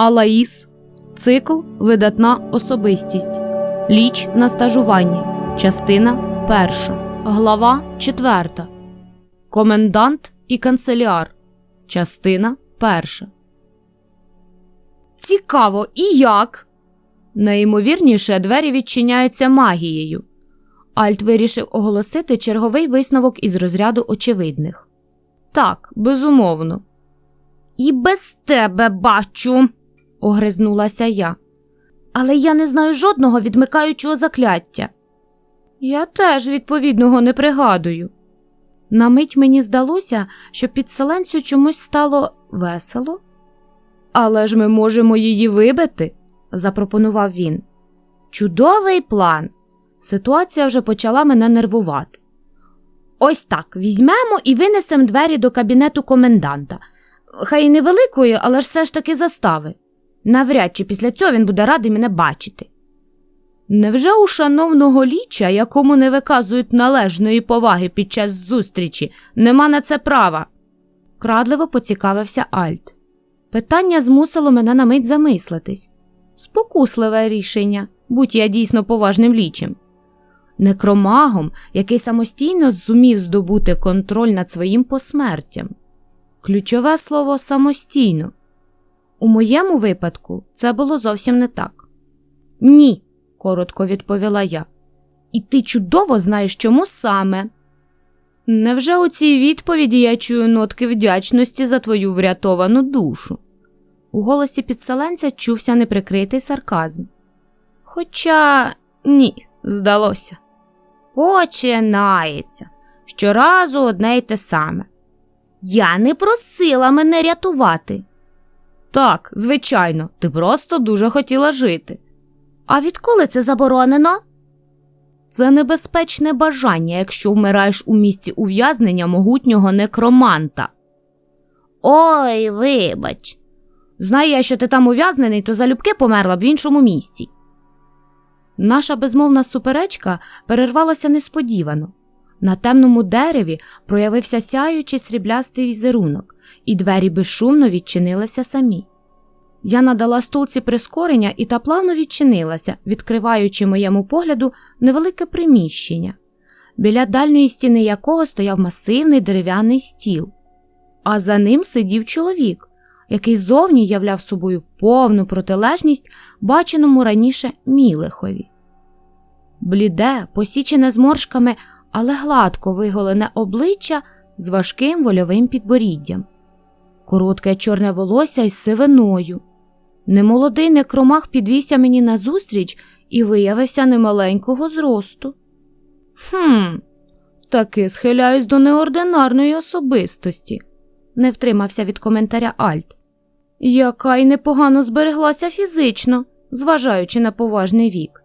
Алаїс. Цикл Видатна особистість. Ліч на стажуванні. Частина перша. Глава четверта. Комендант і канцеляр. Частина перша. Цікаво, і як? Найімовірніше, двері відчиняються магією. Альт вирішив оголосити черговий висновок із розряду очевидних. Так, безумовно. І без тебе бачу, огризнулася я. Але я не знаю жодного відмикаючого закляття. Я теж відповідного не пригадую. На мить мені здалося, що підселенцю чомусь стало весело. Але ж ми можемо її вибити, запропонував він. Чудовий план. Ситуація вже почала мене нервувати. Ось так візьмемо і винесемо двері до кабінету коменданта. Хай невеликої, але ж все ж таки застави. Навряд чи після цього він буде радий мене бачити. Невже у шановного ліча, якому не виказують належної поваги під час зустрічі, нема на це права? Крадливо поцікавився Альт. Питання змусило мене на мить замислитись. Спокусливе рішення, будь я дійсно поважним лічем. Некромагом, який самостійно зумів здобути контроль над своїм посмертям. Ключове слово самостійно. У моєму випадку це було зовсім не так. Ні, коротко відповіла я. І ти чудово знаєш, чому саме. Невже у цій відповіді я чую нотки вдячності за твою врятовану душу? У голосі підселенця чувся неприкритий сарказм. Хоча ні, здалося. Починається щоразу одне й те саме. Я не просила мене рятувати. Так, звичайно, ти просто дуже хотіла жити. А відколи це заборонено? Це небезпечне бажання, якщо вмираєш у місці ув'язнення могутнього некроманта. Ой, вибач. Знаю я, що ти там ув'язнений, то залюбки померла б в іншому місці. Наша безмовна суперечка перервалася несподівано. На темному дереві проявився сяючий сріблястий візерунок, і двері безшумно відчинилися самі. Я надала стулці прискорення, і та плавно відчинилася, відкриваючи моєму погляду невелике приміщення, біля дальньої стіни якого стояв масивний дерев'яний стіл, а за ним сидів чоловік, який зовні являв собою повну протилежність баченому раніше мілехові. Бліде, посічене зморшками, але гладко виголене обличчя з важким вольовим підборіддям, коротке чорне волосся із сивиною. Немолодий некромах підвівся мені назустріч і виявився немаленького зросту. Хм, таки схиляюсь до неординарної особистості, не втримався від коментаря Альт. Яка й непогано збереглася фізично, зважаючи на поважний вік.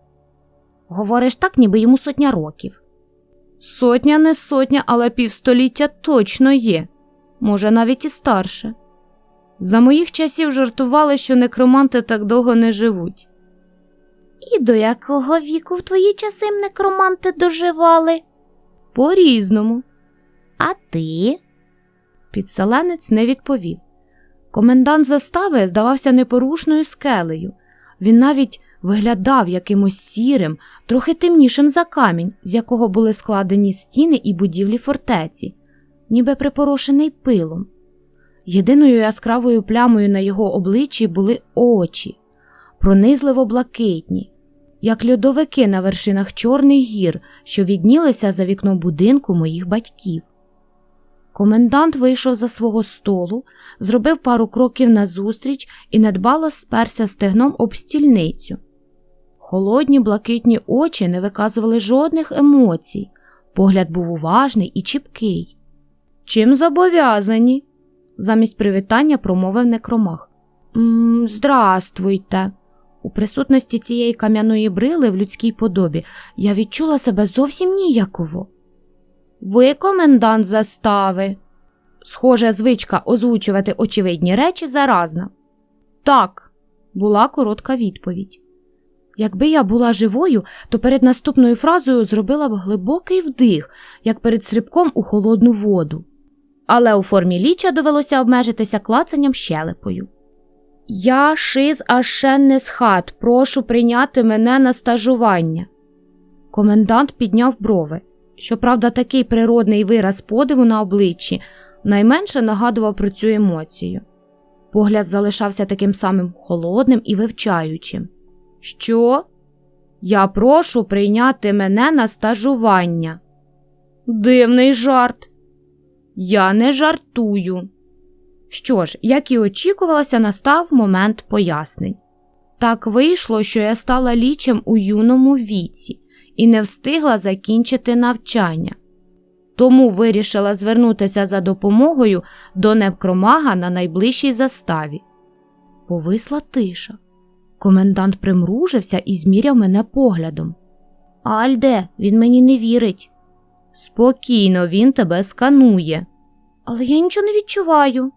Говориш так, ніби йому сотня років. Сотня не сотня, але півстоліття точно є, може, навіть і старше. За моїх часів жартували, що некроманти так довго не живуть. І до якого віку в твої часи некроманти доживали? По різному. А ти? Підселенець не відповів. Комендант застави здавався непорушною скелею. Він навіть виглядав якимось сірим, трохи темнішим за камінь, з якого були складені стіни і будівлі фортеці, ніби припорошений пилом. Єдиною яскравою плямою на його обличчі були очі, пронизливо блакитні, як льодовики на вершинах Чорних гір, що віднілися за вікном будинку моїх батьків. Комендант вийшов за свого столу, зробив пару кроків назустріч і недбало сперся стегном об стільницю. Холодні блакитні очі не виказували жодних емоцій, погляд був уважний і чіпкий. Чим зобов'язані? замість привітання промовив некромах. «М, Здравствуйте. У присутності цієї кам'яної брили в людській подобі я відчула себе зовсім ніяково. Ви комендант застави. Схоже, звичка озвучувати очевидні речі заразна. Так, була коротка відповідь. Якби я була живою, то перед наступною фразою зробила б глибокий вдих, як перед стрибком у холодну воду. Але у формі ліча довелося обмежитися клацанням щелепою. Я шиз Ашенне з хат, прошу прийняти мене на стажування. Комендант підняв брови. Щоправда, такий природний вираз подиву на обличчі найменше нагадував про цю емоцію. Погляд залишався таким самим холодним і вивчаючим. Що? Я прошу прийняти мене на стажування. Дивний жарт. Я не жартую. Що ж, як і очікувалося, настав момент пояснень. Так вийшло, що я стала лічем у юному віці і не встигла закінчити навчання. Тому вирішила звернутися за допомогою до некромага на найближчій заставі. Повисла тиша. Комендант примружився і зміряв мене поглядом. Альде, він мені не вірить. Спокійно, він тебе сканує. Але я нічого не відчуваю.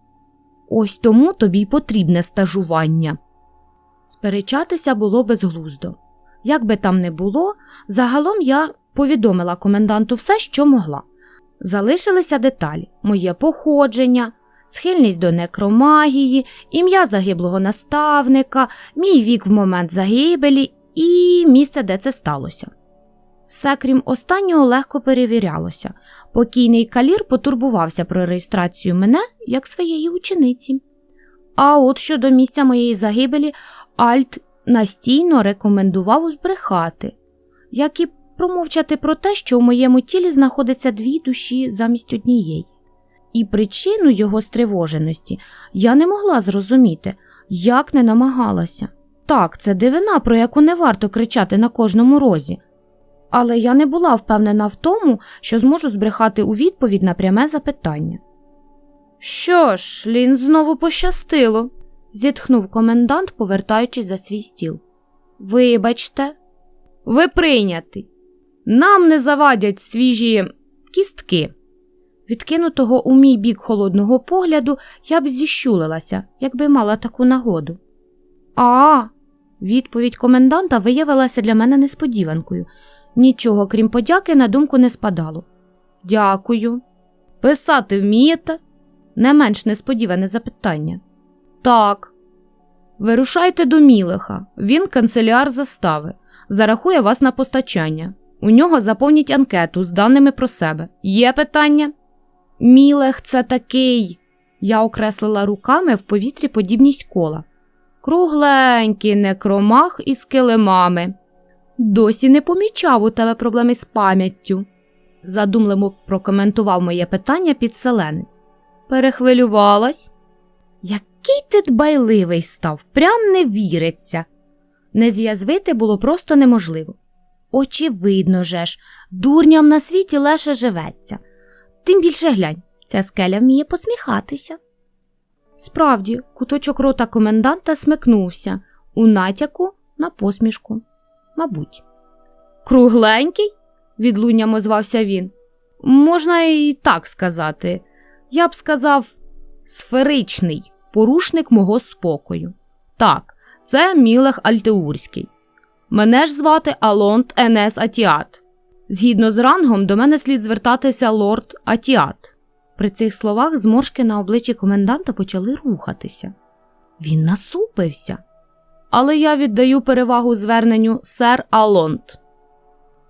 Ось тому тобі й потрібне стажування. Сперечатися було безглуздо. Як би там не було, загалом я повідомила коменданту все, що могла. Залишилися деталі: моє походження, схильність до некромагії, ім'я загиблого наставника, мій вік в момент загибелі і місце, де це сталося. Все крім останнього легко перевірялося. Покійний калір потурбувався про реєстрацію мене як своєї учениці. А от щодо місця моєї загибелі, Альт настійно рекомендував збрехати, як і промовчати про те, що у моєму тілі знаходиться дві душі замість однієї. І причину його стривоженості я не могла зрозуміти, як не намагалася. Так, це дивина, про яку не варто кричати на кожному розі. Але я не була впевнена в тому, що зможу збрехати у відповідь на пряме запитання. Що ж, Лін знову пощастило, зітхнув комендант, повертаючись за свій стіл. Вибачте, ви прийнятий. Нам не завадять свіжі кістки. Відкинутого у мій бік холодного погляду я б зіщулилася, якби мала таку нагоду. А, відповідь коменданта виявилася для мене несподіванкою. Нічого, крім подяки, на думку не спадало. Дякую. Писати вмієте? Не менш несподіване запитання. Так. Вирушайте до Мілеха. Він канцеляр застави. Зарахує вас на постачання. У нього заповніть анкету з даними про себе. Є питання? Мілех це такий. Я окреслила руками в повітрі подібність кола. Кругленький некромах із килимами. Досі не помічав у тебе проблеми з пам'яттю, задумливо прокоментував моє питання підселенець. Перехвилювалась. Який ти дбайливий став, прям не віриться. Не з'язвити було просто неможливо. Очевидно же ж, дурням на світі лише живеться. Тим більше глянь, ця скеля вміє посміхатися. Справді, куточок рота коменданта смикнувся у натяку на посмішку. Мабуть. Кругленький? відлунням озвався він. Можна і так сказати. Я б сказав, сферичний порушник мого спокою. Так, це Мілех Альтеурський. Мене ж звати Алонт Енес Атіат. Згідно з рангом, до мене слід звертатися лорд Атіат. При цих словах зморшки на обличчі коменданта почали рухатися. Він насупився. Але я віддаю перевагу зверненню сер Алонт.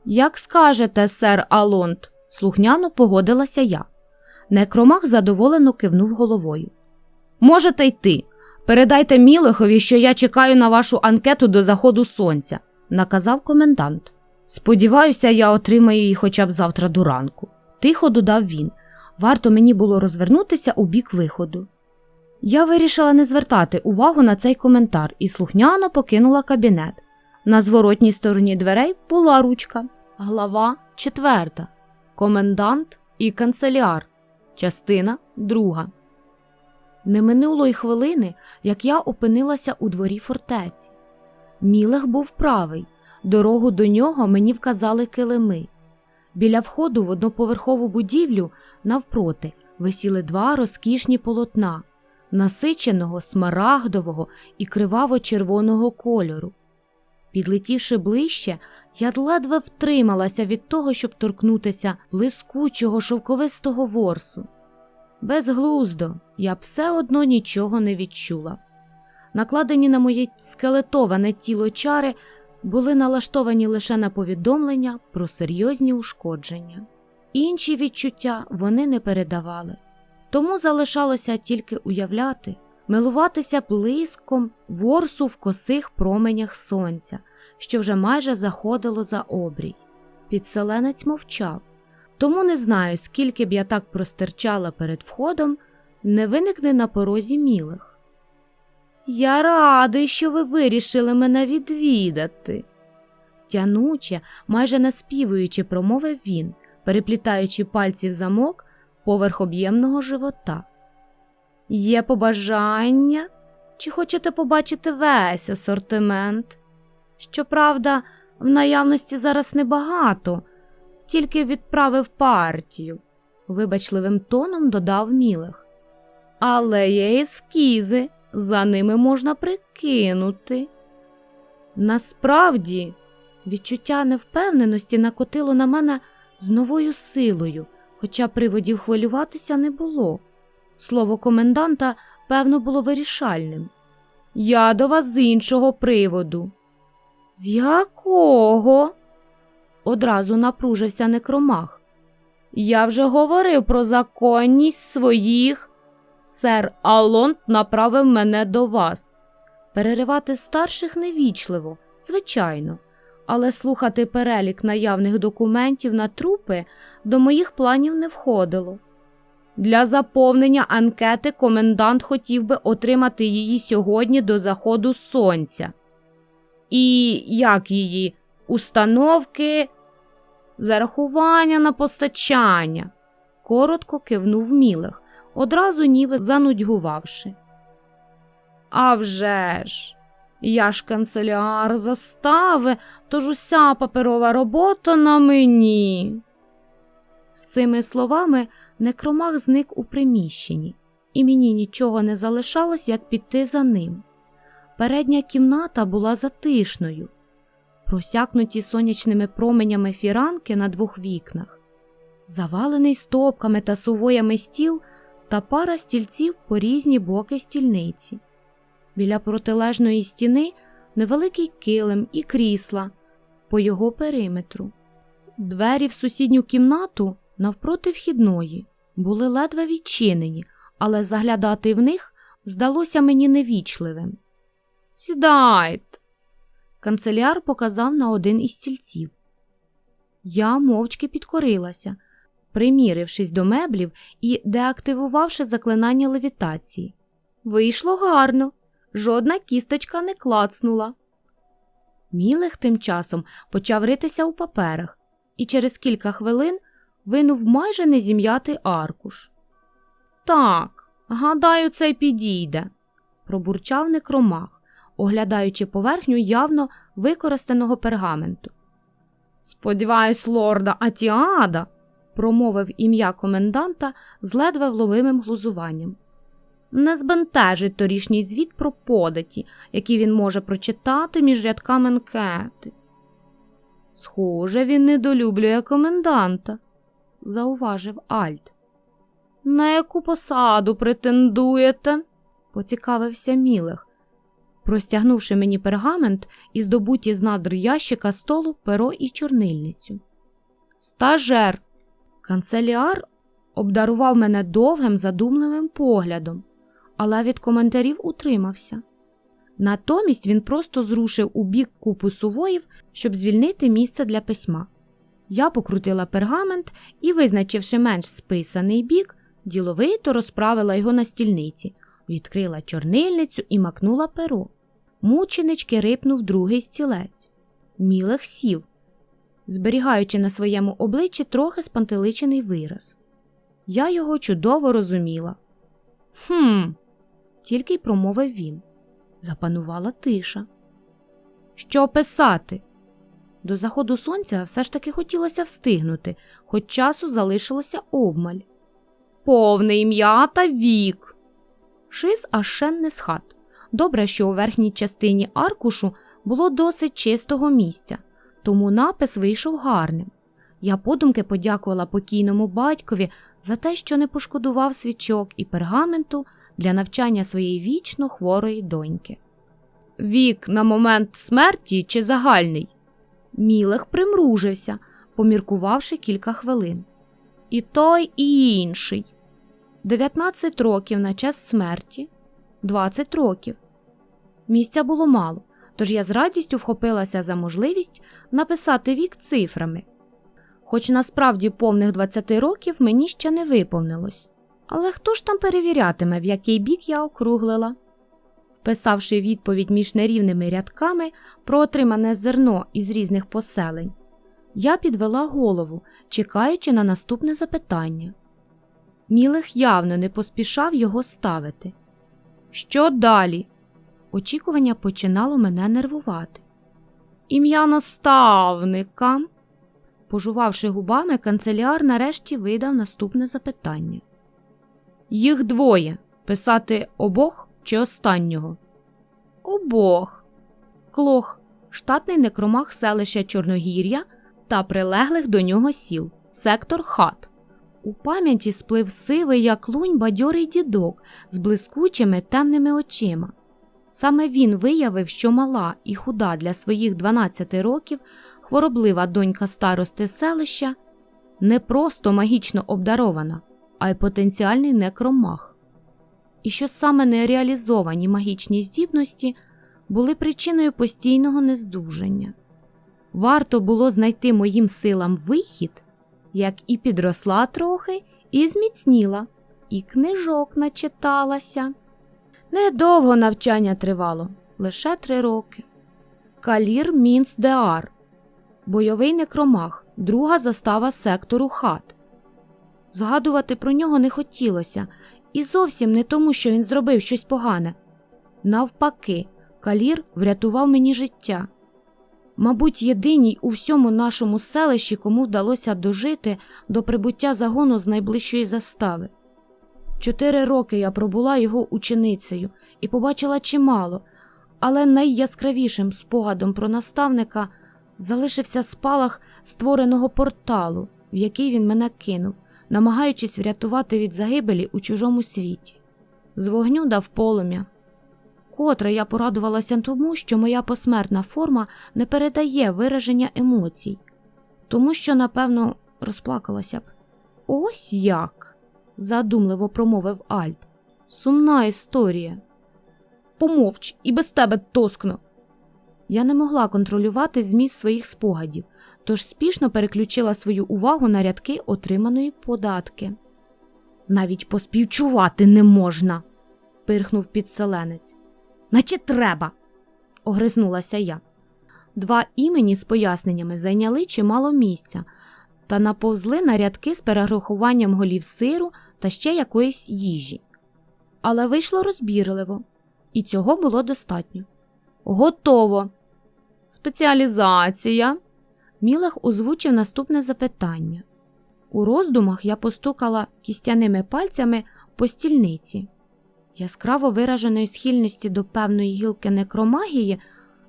Як скажете, сер Алонт, слухняно погодилася я. Некромах задоволено кивнув головою. Можете йти. Передайте Мілехові, що я чекаю на вашу анкету до заходу сонця, наказав комендант. Сподіваюся, я отримаю її хоча б завтра до ранку. Тихо додав він. Варто мені було розвернутися у бік виходу. Я вирішила не звертати увагу на цей коментар і слухняно покинула кабінет. На зворотній стороні дверей була ручка. Глава 4. Комендант і канцеляр. Частина 2. Не минуло й хвилини, як я опинилася у дворі фортеці. Мілех був правий. Дорогу до нього мені вказали килими. Біля входу в одноповерхову будівлю навпроти висіли два розкішні полотна насиченого смарагдового і криваво-червоного кольору. Підлетівши ближче, я ледве втрималася від того, щоб торкнутися блискучого шовковистого ворсу. Безглуздо я все одно нічого не відчула. накладені на моє скелетоване тіло чари, були налаштовані лише на повідомлення про серйозні ушкодження. Інші відчуття вони не передавали, тому залишалося тільки уявляти, милуватися блиском ворсу в косих променях сонця, що вже майже заходило за обрій. Підселенець мовчав, тому не знаю, скільки б я так простирчала перед входом, не виникне на порозі мілих. Я радий, що ви вирішили мене відвідати. Тянуче, майже наспівуючи, промовив він, переплітаючи пальці в замок поверх об'ємного живота. Є побажання? Чи хочете побачити весь асортимент? Щоправда, в наявності зараз небагато, тільки відправив партію, вибачливим тоном додав Мілех. Але є ескізи, за ними можна прикинути. Насправді, відчуття невпевненості накотило на мене з новою силою, хоча приводів хвилюватися не було. Слово коменданта, певно, було вирішальним. Я до вас з іншого приводу. З якого? Одразу напружився некромах. Я вже говорив про законність своїх. Сер Алонт направив мене до вас. Переривати старших невічливо, звичайно, але слухати перелік наявних документів на трупи до моїх планів не входило. Для заповнення анкети комендант хотів би отримати її сьогодні до заходу сонця. І як її установки, зарахування на постачання, коротко кивнув Мілех, одразу ніби занудьгувавши. «А вже ж, я ж канцеляр застави, тож уся паперова робота на мені. З цими словами некромах зник у приміщенні, і мені нічого не залишалось, як піти за ним. Передня кімната була затишною, просякнуті сонячними променями фіранки на двох вікнах, завалений стопками та сувоями стіл та пара стільців по різні боки стільниці. Біля протилежної стіни невеликий килим і крісла по його периметру. Двері в сусідню кімнату навпроти вхідної були ледве відчинені, але заглядати в них здалося мені невічливим. Сідайте. Канцеляр показав на один із стільців. Я мовчки підкорилася, примірившись до меблів і деактивувавши заклинання левітації. Вийшло гарно, жодна кісточка не клацнула. Мілех тим часом почав ритися у паперах і через кілька хвилин винув майже незім'ятий аркуш. Так, гадаю, це підійде, пробурчав некромах, оглядаючи поверхню явно використаного пергаменту. Сподіваюсь, лорда Атіада, промовив ім'я коменданта з ледве вловимим глузуванням. Не збентежить торішній звіт про податі, які він може прочитати між рядками анкети. Схоже, він недолюблює коменданта, зауважив Альт. На яку посаду претендуєте? поцікавився Мілех, простягнувши мені пергамент і здобуті з надр ящика столу перо і чорнильницю. Стажер. Канцеліар обдарував мене довгим задумливим поглядом, але від коментарів утримався. Натомість він просто зрушив у бік купу сувоїв, щоб звільнити місце для письма. Я покрутила пергамент і, визначивши менш списаний бік, діловито розправила його на стільниці, відкрила чорнильницю і макнула перо. Мученички рипнув другий стілець. Мілех сів, зберігаючи на своєму обличчі трохи спантеличений вираз. Я його чудово розуміла. Хм, тільки й промовив він. Запанувала тиша. Що писати? До заходу сонця все ж таки хотілося встигнути, хоч часу залишилося обмаль. Повне ім'я та вік. Шиз аж шен не схат. Добре, що у верхній частині аркушу було досить чистого місця, тому напис вийшов гарним. Я подумки подякувала покійному батькові за те, що не пошкодував свічок і пергаменту для навчання своєї вічно хворої доньки. Вік на момент смерті чи загальний? Мілех примружився, поміркувавши кілька хвилин. І той, і інший. 19 років на час смерті, 20 років. Місця було мало, тож я з радістю вхопилася за можливість написати вік цифрами. Хоч насправді повних 20 років мені ще не виповнилось. Але хто ж там перевірятиме, в який бік я округлила? Вписавши відповідь між нерівними рядками про отримане зерно із різних поселень, я підвела голову, чекаючи на наступне запитання. Мілих явно не поспішав його ставити. Що далі? Очікування починало мене нервувати. Ім'я наставника. Пожувавши губами, канцеляр нарешті видав наступне запитання. Їх двоє писати обох чи останнього? Обох. Клох, штатний некромах селища Чорногір'я та прилеглих до нього сіл, сектор хат. У пам'яті сплив сивий, як лунь, бадьорий дідок з блискучими темними очима. Саме він виявив, що мала і худа для своїх 12 років хвороблива донька старости селища не просто магічно обдарована, а й потенціальний некромах. І що саме нереалізовані магічні здібності були причиною постійного нездужання. Варто було знайти моїм силам вихід, як і підросла трохи, і зміцніла, і книжок начиталася. Недовго навчання тривало лише три роки. Калір Мінц Деар, бойовий некромах, друга застава сектору хат. Згадувати про нього не хотілося, і зовсім не тому, що він зробив щось погане. Навпаки, Калір врятував мені життя. Мабуть, єдиній у всьому нашому селищі, кому вдалося дожити до прибуття загону з найближчої застави. Чотири роки я пробула його ученицею і побачила чимало, але найяскравішим спогадом про наставника залишився спалах створеного порталу, в який він мене кинув, намагаючись врятувати від загибелі у чужому світі. З вогню дав полум'я. Котре я порадувалася тому, що моя посмертна форма не передає вираження емоцій, тому що, напевно, розплакалася б. Ось як задумливо промовив Альт. Сумна історія. Помовч і без тебе тоскно. Я не могла контролювати зміст своїх спогадів, тож спішно переключила свою увагу на рядки отриманої податки. Навіть поспівчувати не можна, пирхнув підселенець. Наче треба, огризнулася я. Два імені з поясненнями зайняли чимало місця та наповзли на рядки з перерахуванням голів сиру та ще якоїсь їжі. Але вийшло розбірливо, і цього було достатньо. Готово. Спеціалізація. Мілах озвучив наступне запитання. У роздумах я постукала кістяними пальцями по стільниці. Яскраво вираженої схильності до певної гілки некромагії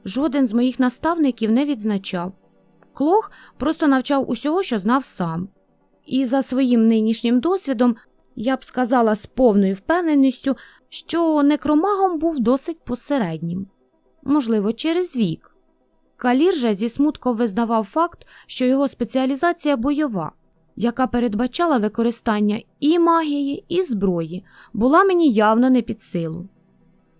жоден з моїх наставників не відзначав. Клох просто навчав усього, що знав сам. І за своїм нинішнім досвідом я б сказала з повною впевненістю, що некромагом був досить посереднім, можливо, через вік. Калір же зі смутком визнавав факт, що його спеціалізація бойова, яка передбачала використання і магії, і зброї, була мені явно не під силу.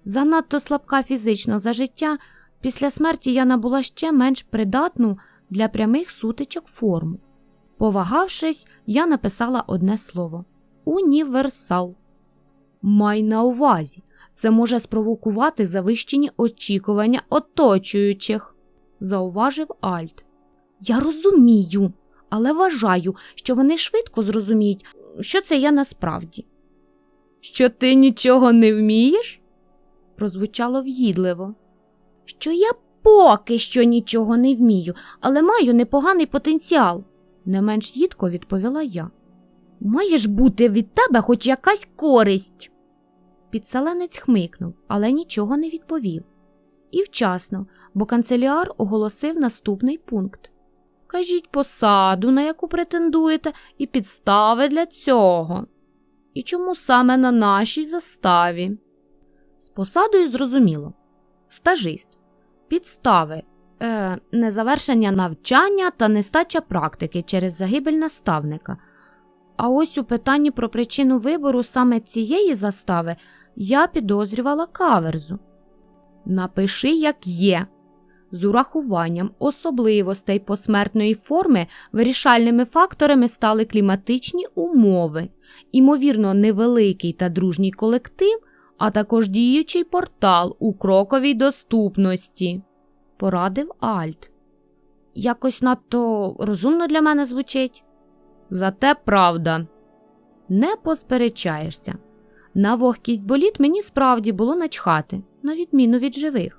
Занадто слабка фізично за життя, після смерті я набула ще менш придатну для прямих сутичок форму. Повагавшись, я написала одне слово універсал. Май на увазі, це може спровокувати завищені очікування оточуючих, зауважив Альт. Я розумію, але вважаю, що вони швидко зрозуміють, що це я насправді. Що ти нічого не вмієш? прозвучало в'їдливо. Що я поки що нічого не вмію, але маю непоганий потенціал, не менш їдко відповіла я. Має ж бути від тебе хоч якась користь. Підселенець хмикнув, але нічого не відповів. І вчасно, бо канцеліар оголосив наступний пункт Кажіть посаду, на яку претендуєте, і підстави для цього. і чому саме на нашій заставі? З посадою зрозуміло. Стажист. Підстави. Е, незавершення навчання та нестача практики через загибель наставника. А ось у питанні про причину вибору саме цієї застави я підозрювала каверзу. Напиши, як є. З урахуванням особливостей посмертної форми вирішальними факторами стали кліматичні умови, імовірно, невеликий та дружній колектив, а також діючий портал у кроковій доступності, порадив Альт. Якось надто розумно для мене звучить. Зате правда. Не посперечаєшся. На вогкість боліт мені справді було начхати, на відміну від живих.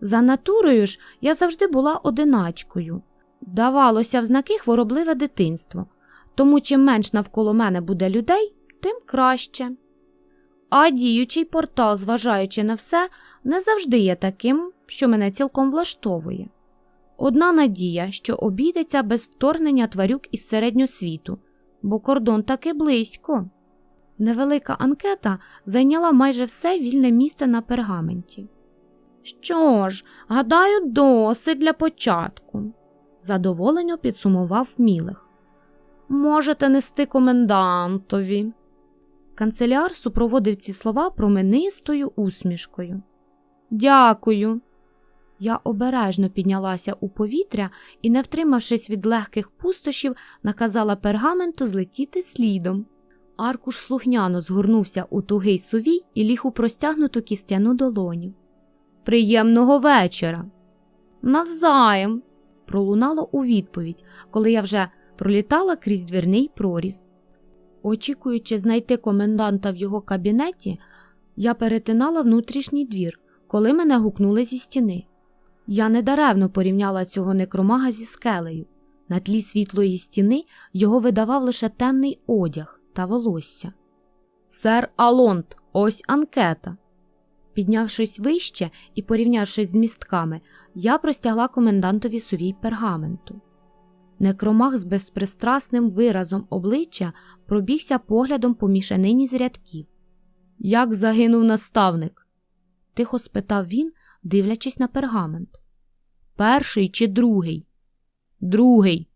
За натурою ж я завжди була одиначкою. Давалося в знаки хворобливе дитинство, тому чим менш навколо мене буде людей, тим краще. А діючий портал, зважаючи на все, не завжди є таким, що мене цілком влаштовує. Одна надія, що обійдеться без вторгнення тварюк із середньосвіту, бо кордон таки близько. Невелика анкета зайняла майже все вільне місце на пергаменті. Що ж, гадаю, досить для початку, задоволено підсумував Мілих. Можете нести комендантові. Канцеляр супроводив ці слова променистою усмішкою. Дякую. Я обережно піднялася у повітря і, не втримавшись від легких пустощів, наказала пергаменту злетіти слідом. Аркуш слухняно згорнувся у тугий сувій і ліг у простягнуту кістяну долоню. Приємного вечора. Навзаєм. пролунало у відповідь, коли я вже пролітала крізь двірний проріз. Очікуючи знайти коменданта в його кабінеті, я перетинала внутрішній двір, коли мене гукнули зі стіни. Я недаремно порівняла цього некромага зі скелею. На тлі світлої стіни його видавав лише темний одяг та волосся. Сер Алонт, ось анкета. Піднявшись вище і порівнявшись з містками, я простягла комендантові сувій пергаменту. Некромах з безпристрасним виразом обличчя пробігся поглядом по мішанині з рядків. Як загинув наставник? тихо спитав він, дивлячись на пергамент. Перший чи другий? Другий.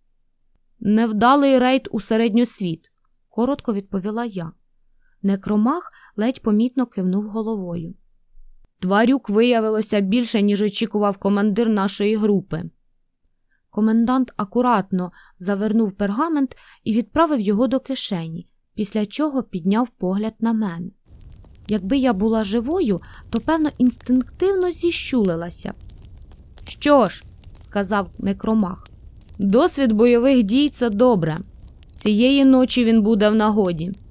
Невдалий рейд у середньосвіт, коротко відповіла я. Некромах ледь помітно кивнув головою. Тварюк виявилося більше, ніж очікував командир нашої групи. Комендант акуратно завернув пергамент і відправив його до кишені, після чого підняв погляд на мене. Якби я була живою, то певно інстинктивно зіщулилася. Що ж, сказав некромах, досвід бойових дій це добре. Цієї ночі він буде в нагоді.